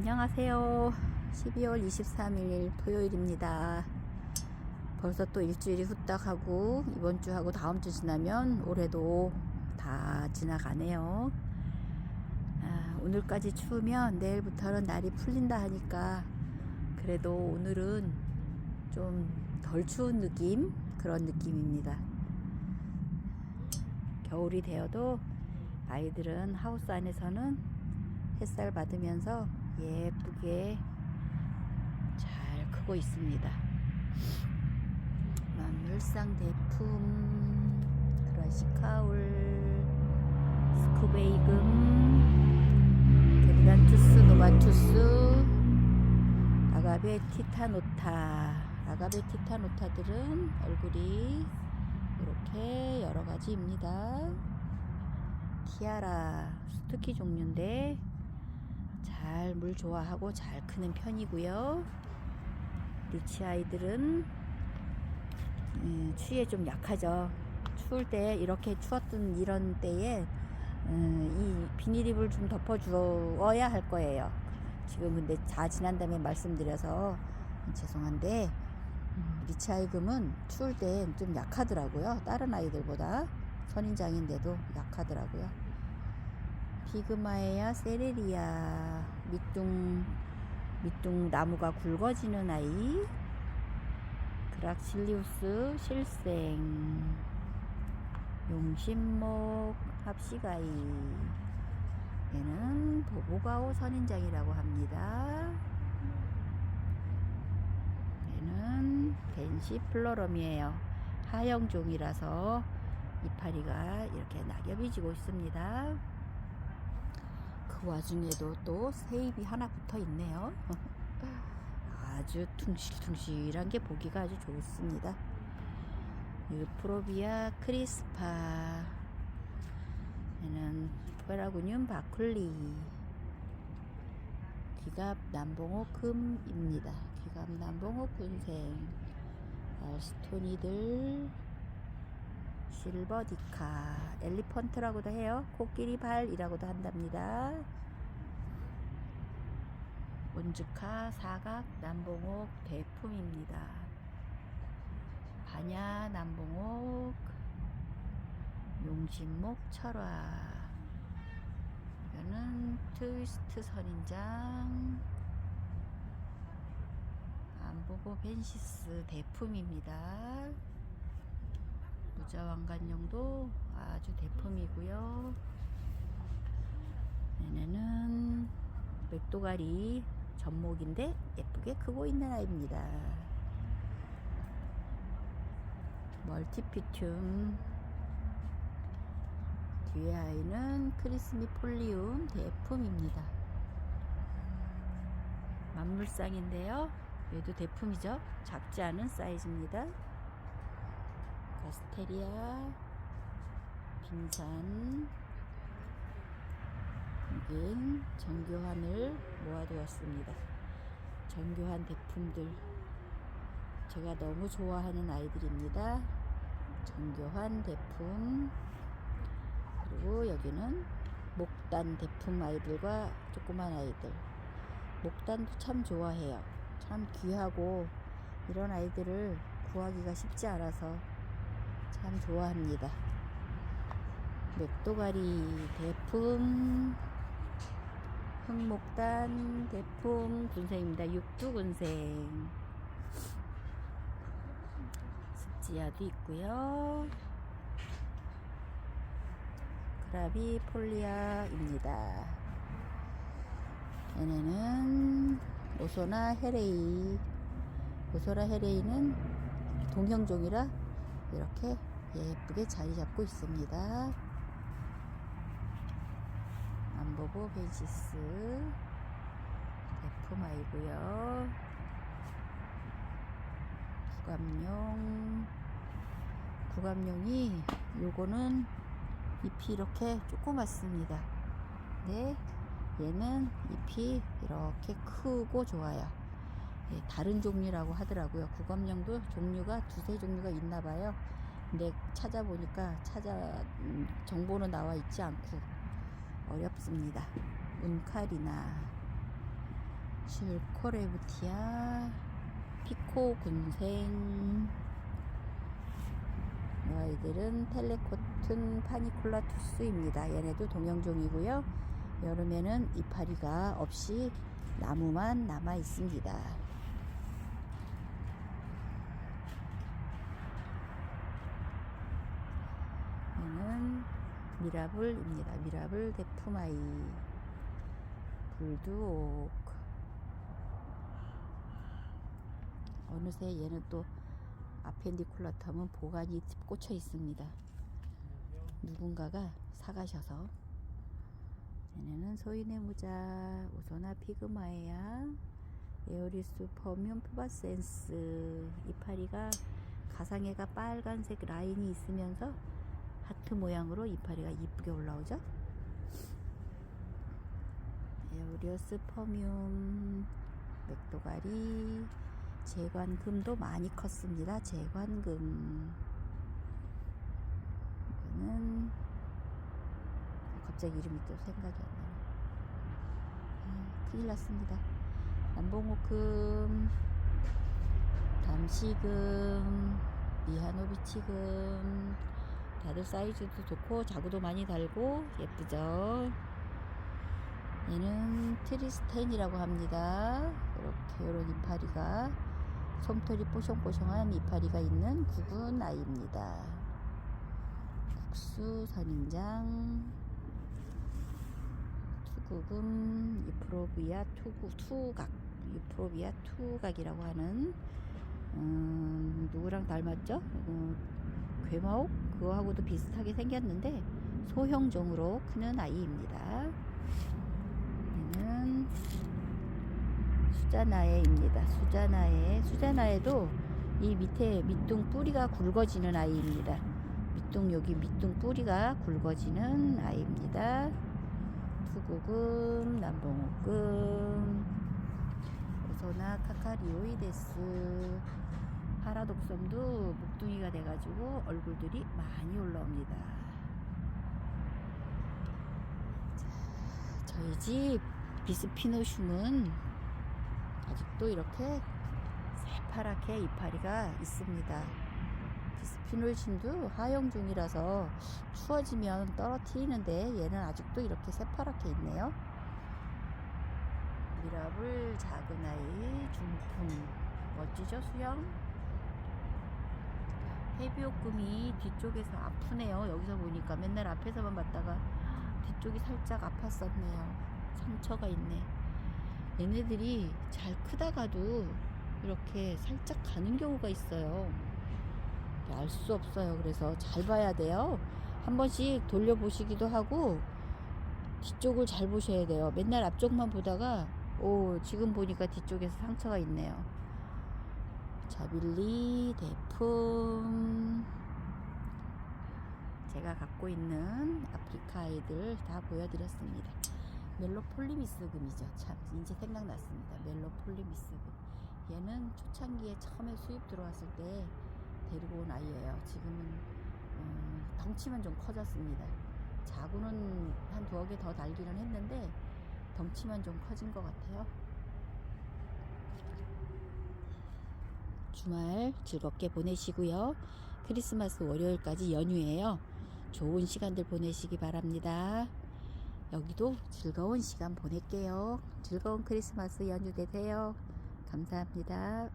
안녕하세요. 12월 23일 토요일입니다. 벌써 또 일주일이 후딱 하고 이번 주하고 다음 주 지나면 올해도 다 지나가네요. 아, 오늘까지 추우면 내일부터는 날이 풀린다 하니까 그래도 오늘은 좀 덜 추운 느낌 그런 느낌입니다. 겨울이 되어도 아이들은 하우스 안에서는 햇살 받으면서 예쁘게 잘 크고 있습니다. 만물상 대품, 크라시카울, 스쿠베이금, 겐단투스, 노바투스, 아가베 티타노타. 아가베 티타노타들은 얼굴이 이렇게 여러 가지입니다. 티아라 스투키 종류인데 잘 물 좋아하고 잘 크는 편이고요. 리치 아이들은 음, 추위에 좀 약하죠. 추울 때 이렇게 추웠던 이런 때에 음, 이 비닐입을 좀 덮어 주어야 할 거예요. 지금 근데 다 지난 다음에 말씀드려서 죄송한데 음, 리치 아이금은 추울 때 좀 약하더라고요. 다른 아이들보다 선인장인데도 약하더라고요. 비그마에야 세레리아 밑둥 밑둥 나무가 굵어지는 아이 그락실리우스 실생 용신목 합시가이 얘는 보보가오 선인장이라고 합니다. 얘는 벤시플로럼이에요. 하영종이라서 이파리가 이렇게 낙엽이 지고 있습니다. 그 와중에도 또 세입이 하나 붙어 있네요. 아주 퉁실퉁실한 게 보기가 아주 좋습니다. 유프로비아 크리스파 얘는 페라구늄 바쿨리 귀갑 남봉호 금입니다. 귀갑 남봉호 군생 알스토니들 실버디카 엘리펀트라고도 해요. 코끼리 발이라고도 한답니다. 온주카 사각 남봉옥 대품입니다. 반야 남봉옥 용신목 철화 이거는 트위스트 선인장 안보고 벤시스 대품입니다. 무자왕관용도 아주 대품이고요. 얘네는 맥도가리 전목인데 예쁘게 크고 있는 아이입니다. 멀티피툼 뒤에 아이는 크리스미 폴리움 대품입니다. 만물상인데요. 얘도 대품이죠. 작지 않은 사이즈입니다. 가스테리아, 빙산, 여긴 정교환을 모아두었습니다. 정교환 대품들 제가 너무 좋아하는 아이들입니다. 정교환 대품 그리고 여기는 목단 대품 아이들과 조그만 아이들 목단도 참 좋아해요. 참 귀하고 이런 아이들을 구하기가 쉽지 않아서 참 좋아합니다. 맥도가리 대품 흑목단 대품 군생입니다. 육두군생 습지야도 있고요. 그라비 폴리아입니다. 얘네는 오소나 헤레이 오소나 헤레이는 동형종이라 이렇게 예쁘게 자리 잡고 있습니다. 안보고 대품 아이고요. 구감용 구감용이 요거는 잎이 이렇게 조그맣습니다. 네, 얘는 잎이 이렇게 크고 좋아요. 예, 다른 종류라고 하더라고요. 구검령도 종류가 두세 종류가 있나 봐요. 근데 찾아보니까 찾아 음, 정보는 나와 있지 않고 어렵습니다. 운카리나 줄코레부티아 피코 군생 이 아이들은 텔레코튼 파니콜라 투스입니다. 얘네도 동형종이고요. 여름에는 이파리가 없이 나무만 남아 있습니다. 얘는 미라블입니다. 미라블 데프마이. 불두옥. 어느새 얘는 또 아펜디쿨라텀은 보관이 꽂혀 있습니다. 누군가가 사가셔서. 얘네는 소인의 모자. 오소나 피그마에야 에어리스 퍼뮴 푸바센스. 이파리가 가상해가 빨간색 라인이 있으면서 하트 모양으로 이파리가 이쁘게 올라오죠. 에오리어스 퍼뮴 맥도가리 재관금도 많이 컸습니다. 재관금 이거는 갑자기 이름이 또 생각이 안 나네. 아, 큰일 났습니다. 남봉호금, 담시금, 미하노비치금 다들 사이즈도 좋고 자구도 많이 달고 예쁘죠. 얘는 트리스텐이라고 합니다. 이렇게 이런 이파리가 솜털이 뽀송뽀송한 이파리가 있는 굵은 아이입니다. 국수 선인장 투국음 유프로비아 투구 투각 유프로비아 투각이라고 하는 음, 누구랑 닮았죠? 음, 괴마옥 그거하고도 비슷하게 생겼는데 소형종으로 크는 아이입니다. 얘는 수자나에입니다. 수자나에 수자나에도 이 밑에 밑둥 뿌리가 굵어지는 아이입니다. 밑둥 여기 밑둥 뿌리가 굵어지는 아이입니다. 투구금, 남봉옥금, 오소나 카카리오이데스 파라독섬도 목둥이가 돼가지고 얼굴들이 많이 올라옵니다. 자, 저희 집 비스피노슘은 아직도 이렇게 새파랗게 이파리가 있습니다. 비스피노슘도 하용 중이라서 추워지면 떨어뜨리는데 얘는 아직도 이렇게 새파랗게 있네요. 미라블 작은 아이 중풍 멋지죠 수영? 해비옥금이 뒤쪽에서 아프네요. 여기서 보니까 맨날 앞에서만 봤다가 뒤쪽이 살짝 아팠었네요. 상처가 있네. 얘네들이 잘 크다가도 이렇게 살짝 가는 경우가 있어요. 알 수 없어요. 그래서 잘 봐야 돼요. 한 번씩 돌려보시기도 하고 뒤쪽을 잘 보셔야 돼요. 맨날 앞쪽만 보다가 오 지금 보니까 뒤쪽에서 상처가 있네요. 자빌리 대품 제가 갖고 있는 아프리카 아이들 다 보여드렸습니다. 멜로폴리미스 금이죠. 참 이제 생각났습니다. 멜로폴리미스 금. 얘는 초창기에 처음에 수입 들어왔을 때 데리고 온 아이예요. 지금은 음, 덩치만 좀 커졌습니다. 자구는 한 두어 개 더 달기는 했는데 덩치만 좀 커진 것 같아요. 주말 즐겁게 보내시고요. 크리스마스 월요일까지 연휴예요. 좋은 시간들 보내시기 바랍니다. 여기도 즐거운 시간 보낼게요. 즐거운 크리스마스 연휴 되세요. 감사합니다.